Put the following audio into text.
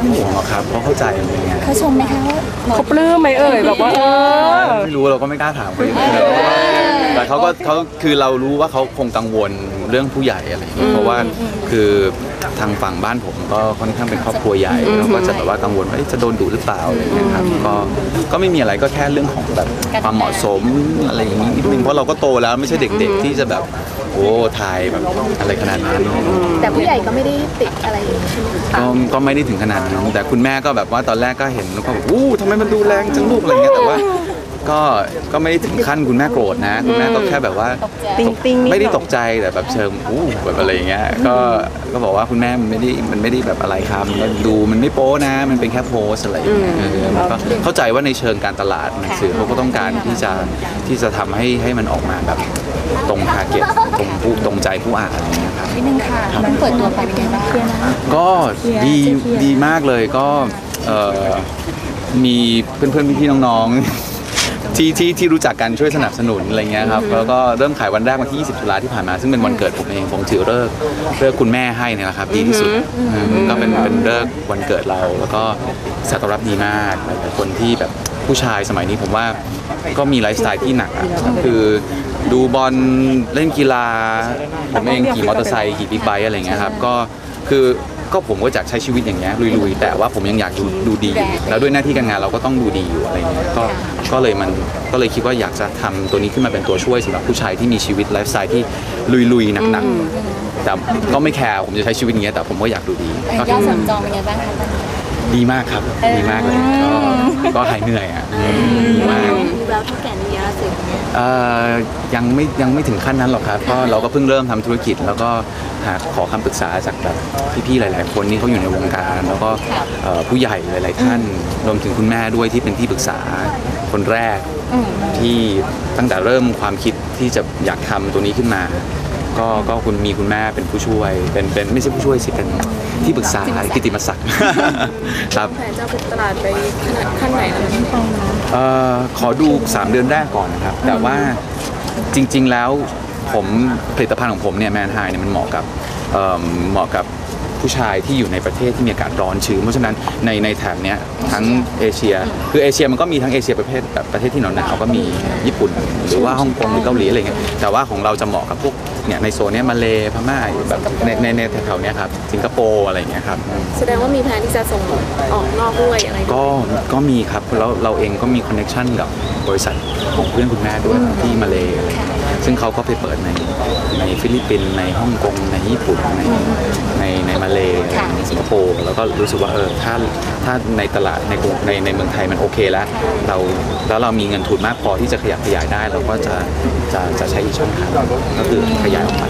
ไม่ห่วงหรอกครับเพราะเข้าใจอะไรเงี้ยเขาชมไหมคะว่าหมอเขาปลื้มไหมเอ่ยแบบว่าเออ ไม่รู้เราก็ไม่กล้าถามเขาอยู่ดีแต่เขาก็เขาคือเรารู้ว่าเขาคงกังวลเรื่องผู้ใหญ่อะไรอย่างเงี้ยเพราะว่าคือทางฝั่งบ้านผมก็ค่อนข้างเป็นครอบครัวใหญ่แล้วก็จะแบบว่ากังวลว่าเอ๊ะจะโดนดุหรือเปล่าอะไรอย่างเงี้ยครับก็ก็ไม่มีอะไรก็แค่เรื่องของแบบความเหมาะสมอะไรอย่างงี้นิดนึงเพราะเราก็โตแล้วไม่ใช่เด็ก ๆ ที่จะแบบ โอ้ถ่ายแบบอะไรขนาดนั้น แต่ผู้ใหญ่ก็ไม่ได้ติดอะไรใช่ไหมคะก็ก็ไม่ได้ถึงขนาดนั้นแต่คุณแม่ก็แบบว่าตอนแรกก็เห็นแล้วก็แบบอู้ทำไมมันดูแรงจังลูกอะไรเงี้ยแต่ว่า ก็ก็ไม่ได้ถึงขั้นคุณแม่โกรธนะ คุณแม่ก็แค่แบบว่าติ๊งติ๊งนิดหน่อย ไม่ได้ตกใจแต่แบบเชิงอู้แบบอะไรอย่างเงี้ยก็ก็บอกว่าคุณแม่มันไม่ได้มันไม่ได้แบบอะไรครับมันดูมันไม่โป๊นะ มันเป็นแค่โพสอะไรอย่างเงี้ยเออมันก็เข้าใจว่าในเชิงการตลาดหนังสือเขาก็ต้องการที่จะที่จะทำให้ให้มันออกมาแบบ ตรงทาร์เก็ตตรงผู้ตรงใจผู้อ่านอะไรอย่างเงี้ยครับ นิดนึงค่ะมันเปิดตัวไปเป็นไงบ้างก็ดีดีมากเลยก็เอ่อมีเพื่อนๆพี่ๆน้องๆ ที่ที่ที่รู้จักกันช่วยสนับสนุนอะไรเงี้ยครับแล้วก็เริ่มขายวันแรกวันที่ 20ตุลาที่ผ่านมา ซึ่งเป็นวันเกิดผมเองผมถือเลิกษ์เลิกษ์คุณแม่ให้เนี่ยแหละครับดีที่สุดอืมก็เป็นเป็นเลิกษ์วันเกิดเรา แล้วก็สัตอบรับดีมากหลายๆคนที่แบบผู้ชายสมัยนี้ผมว่าก็มีไลฟ์สไตล์ที่หนักอะคือ ดูบอลเล่นกีฬา ผมเองขี่มอเตอร์ไซค์ขี่บิ๊กไบค์อะไรเงี้ยครับก็คือก็ผมก็อยากใช้ชีวิตอย่างเงี้ยลุยๆแต่ว่าผมยังอยากดูดูดี แล้วด้วยหน้าที่การงานเราก็ต้องดูดีอยู่อะไรเงี้ยก็ก็เลยมันก็เลยคิดว่าอยากจะทำตัวนี้ขึ้นมาเป็นตัวช่วยสำหรับผู้ชายที่มีชีวิตไลฟ์สไตล์ที่ลุยๆหนักๆแต่ก็ไม่แคร์ผมจะใช้ชีวิตอย่างเงี้ยแต่ผมก็อยากดูดีก็ยอดสั่งจองเป็นไงบ้างคะตอนนี้ ดีมากครับดีมากเลยก็ก็หายเหนื่อยอะดีมากดูแล้วเท่าแก่นี้สิเอ่อยังไม่ยังไม่ถึงขั้นนั้นหรอกครับก็เราก็เพิ่งเริ่มทำธุรกิจ แล้วก็หาขอคำปรึกษาจากแบบพี่ๆหลาย ๆ คนที่เขาอยู่ในวงการ แล้วก็เอ่อผู้ใหญ่หลาย ๆ ท่านรวมถึงคุณแม่ด้วยที่เป็นที่ปรึกษาคนแรก ที่ตั้งแต่เริ่มความคิดที่จะอยากทำตัวนี้ขึ้นมา ก็ก็คุณมีคุณแม่เป็นผู้ช่วย เป็นเป็นไม่ใช่ผู้ช่วยสิเป็นที่ปรึกษากิตติมศักดิ์ครับแผนจะบุกตลาดไปขนาดขั้นไหนแล้วคะเอ่อขอดู 3 เดือนแรกก่อนนะครับ แต่ว่าจริง ๆแล้วผมผลิตภัณฑ์ของผมเนี่ยแมนไฮเนี่ยมันเหมาะกับเอิ่มเหมาะกับ ผู้ชายที่อยู่ในประเทศที่มีอากาศร้อนชื้นเพราะฉะนั้นในในแถบเนี้ยทั้งเอเชีย คือเอเชียมันก็มีทั้งเอเชียประเภทแบบประเทศที่หนาวหนาวๆก็มีญี่ปุ่น หรือว่าฮ่องกงหรือเกาหลีอะไรเงี้ยแต่ว่าของเราจะเหมาะกับพวกเนี่ยในโซนเนี้ยมาเลพม่าแบบในในในแถวๆเนี้ยครับสิงคโปร์อะไรเงี้ยครับ แสดงว่ามีแผนที่จะส่งออกนอกด้วยอะไรด้วย ก็ก็มีครับ แล้วเราเองก็มีคอนเน c ชันกับบริษัทของเพื่อนคุณแม่ด้วยที่มาเลอะไรอย่างเงี้ยซึ่งเขาก็ไปเปิดในในฟิลิปปินส์ในฮ่องกงในญี่ปุ่นในในในมาเลในสิงคโปร์แล้วก็รู้สึกว่าเออถ้าถ้าในตลาดในกรุงในในเมืองไทยมันโอเคแล้ว เราแล้วเรามีเงินทุนมากพอที่จะขยับขยายได้ เราก็จะจะจะใช้อีกช่องทางก็คือขยายออกไป